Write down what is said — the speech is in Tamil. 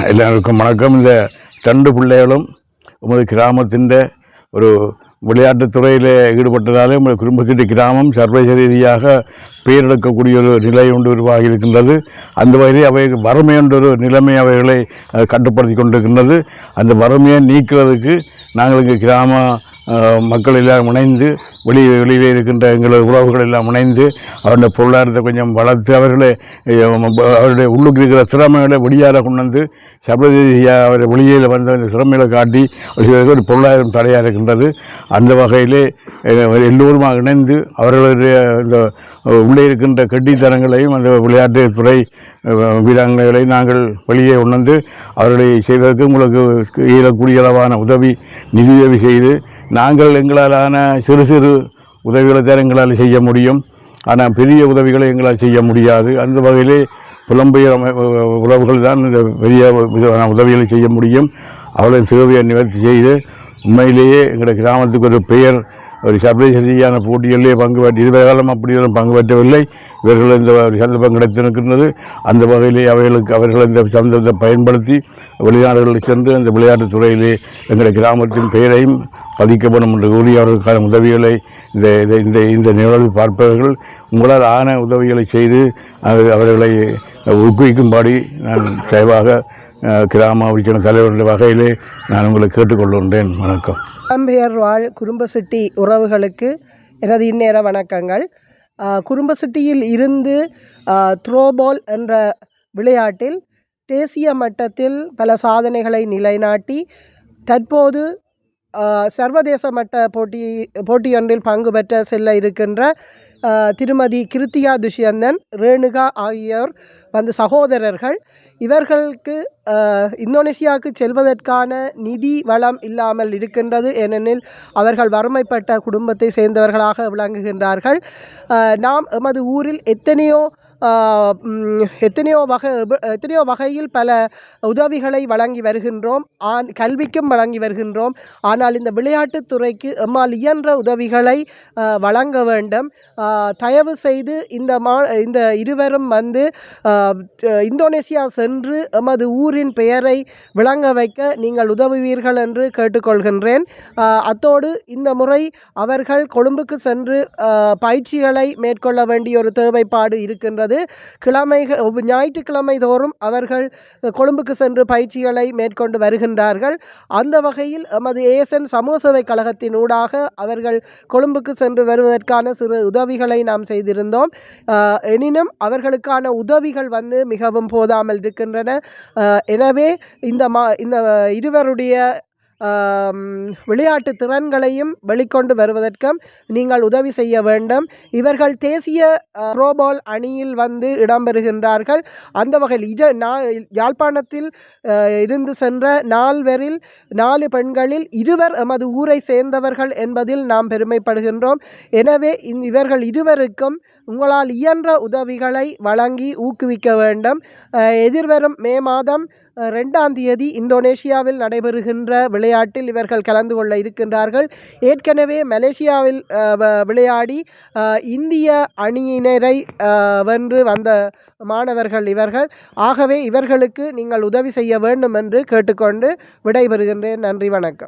എല്ലാവർക്കും வணக்கம் இந்த ரெண்டு பிள்ளைகளும் உமது கிராமத்தின் ஒரு விளையாட்டுத் துறையில் ஈடுபட்டதாலே உங்கள் குடும்பத்தின் கிராமம் சர்வதேச ரீதியாக பெயர் எடுக்கக்கூடிய ஒரு நிலை ஒன்று உருவாகி இருக்கின்றது அந்த வகையில் அவை வறுமை என்ற ஒரு நிலைமை அவைகளை அஹ், கட்டுப்படுத்தி கொண்டிருக்கின்றது அந்த வறுமையை நீக்குவதற்கு நாங்கள் இங்கே கிராம அஹ், மக்கள் எல்லாம் இணைந்து வெளி வெளியிலே இருக்கின்ற எங்களது உறவுகள் எல்லாம் இணைந்து அவருடைய பொருளாதாரத்தை கொஞ்சம் வளர்த்து அவர்களை அஹ், அவருடைய உள்ளுக்கு இருக்கிற திறமைகளை வெளியார கொண்டு வந்து சர்வதேசியாக அவர் ஒளியில் வந்த அந்த சிறமைகளை காட்டி ஒரு ஒரு பொருளாதாரம் தடையாக இருக்கின்றது. அந்த வகையிலே எல்லோருமாக இணைந்து அவர்களுடைய இந்த உள்ளே இருக்கின்ற கட்டித்தனங்களையும் அந்த விளையாட்டுத் துறை வீராங்கனைகளையும் வீராங்கனைகளை நாங்கள் வெளியே உணர்ந்து அவர்களை செய்வதற்கு உங்களுக்கு இயலக்கூடிய அளவான உதவி நிதியுதவி செய்து நாங்கள் எங்களாலான சிறு சிறு உதவிகளை தான் எங்களால் செய்ய முடியும். ஆனால் பெரிய உதவிகளை எங்களால் செய்ய முடியாது. அந்த வகையிலே புலம்பெயர் அமை- உறவுகள் தான் இந்த பெரிய விதமான உதவிகளை செய்ய முடியும். அவளின் சேவையை நிவர்த்தி செய்து உண்மையிலேயே எங்களுடைய கிராமத்துக்கு ஒரு பெயர் ஒரு சர்வதேச போட்டிகளிலே பங்கு பெற்று இதுவரை காலம் அப்படி எதுவும் பங்கு பெற்றவில்லை. இவர்கள் இந்த சந்தர்ப்பம் கிடைத்திருக்கின்றது. அந்த வகையிலே அவர்களுக்கு அவர்கள் இந்த சந்தர்ப்பத்தை பயன்படுத்தி வெளிநாடுகளுக்கு சென்று அந்த விளையாட்டுத் துறையிலே எங்களுடைய கிராமத்தின் பெயரையும் பதிக்கப்படும் என்று கூறி அவர்களுக்கான உதவிகளை இந்த இந்த- இந்த இந்த நிகழ்வு பார்ப்பவர்கள் உங்களால் ஆன உதவிகளை செய்து அவர்களை ஊக்குவிக்கும்படி நான் தயவாக அஹ், கிராம உறுப்பினர் வகையிலே நான் உங்களை கேட்டுக்கொள்கின்றேன். வணக்கம். புலம்பெயர் வாழ் குடும்பசிட்டி உறவுகளுக்கு எனது இந்நேர வணக்கங்கள். குடும்ப சிட்டியில் இருந்து த்ரோபால் என்ற விளையாட்டில் தேசிய மட்டத்தில் பல சாதனைகளை நிலைநாட்டி தற்போது சர்வதேச மட்ட போட்டி போட்டியொன்றில் பங்கு பெற்ற செல்ல இருக்கின்ற திருமதி கிருத்தியா துஷ்யந்தன் ரேணுகா ஆகியோர் வந்து சகோதரர்கள். இவர்களுக்கு இந்தோனேசியாவுக்கு செல்வதற்கான நிதி வளம் இல்லாமல் இருக்கின்றது. ஏனெனில் அவர்கள் வறுமைப்பட்ட குடும்பத்தை சேர்ந்தவர்களாக விளங்குகின்றார்கள். நாம் எமது ஊரில் எத்தனையோ எத்தனையோ வகை எத்தனையோ வகையில் பல உதவிகளை வழங்கி வருகின்றோம். ஆன் கல்விக்கும் வழங்கி வருகின்றோம். ஆனால் இந்த விளையாட்டுத் துறைக்கு எம்மால் இயன்ற உதவிகளை வழங்க வேண்டும். தயவு செய்து இந்த மா இந்த இருவரும் வந்து இந்தோனேசியா சென்று எமது ஊரின் பெயரை விளங்க வைக்க நீங்கள் உதவுவீர்கள் என்று கேட்டுக்கொள்கின்றேன். அத்தோடு இந்த முறை அவர்கள் கொழும்புக்கு சென்று பயிற்சிகளை மேற்கொள்ள வேண்டிய ஒரு தேவைப்பாடு இருக்கின்றது. கிழமைகள் ஞாயிற்றுக்கிழமை தோறும் அவர்கள் கொழும்புக்கு சென்று பயிற்சிகளை மேற்கொண்டு வருகின்றார்கள். அந்த வகையில் எமது ஏசன் சமூக சேவை கழகத்தின் ஊடாக அவர்கள் கொழும்புக்கு சென்று வருவதற்கான சிறு உதவிகளை நாம் செய்திருந்தோம். எனினும் அவர்களுக்கான உதவிகள் வந்து மிகவும் போதாமல் இருக்கின்றன. எனவே இந்த மா இந்த இருவருடைய விளையாட்டு திறன்களையும் வெளிக்கொண்டு வருவதற்கும் நீங்கள் உதவி செய்ய வேண்டும். இவர்கள் தேசிய ரோபால் அணியில் வந்து இடம்பெறுகின்றார்கள். அந்த வகையில் இட நா யாழ்ப்பாணத்தில் இருந்து சென்ற நால்வரில் நாலு பெண்களில் இருவர் எமது ஊரை சேர்ந்தவர்கள் என்பதில் நாம் பெருமைப்படுகின்றோம். எனவே இவர்கள் இருவருக்கும் உங்களால் இயன்ற உதவிகளை வழங்கி ஊக்குவிக்க வேண்டும். எதிர்வரும் மே மாதம் ரெண்டாம் தேதி இந்தோனேஷியாவில் நடைபெறுகின்ற விளையாட்டில் இவர்கள் கலந்து கொள்ள இருக்கின்றார்கள். ஏற்கனவே மலேசியாவில் விளையாடி இந்திய அணியினரை வென்று வந்த மாணவர்கள் இவர்கள். ஆகவே இவர்களுக்கு நீங்கள் உதவி செய்ய வேண்டும் என்று கேட்டுக்கொண்டு விடைபெறுகின்றேன். நன்றி வணக்கம்.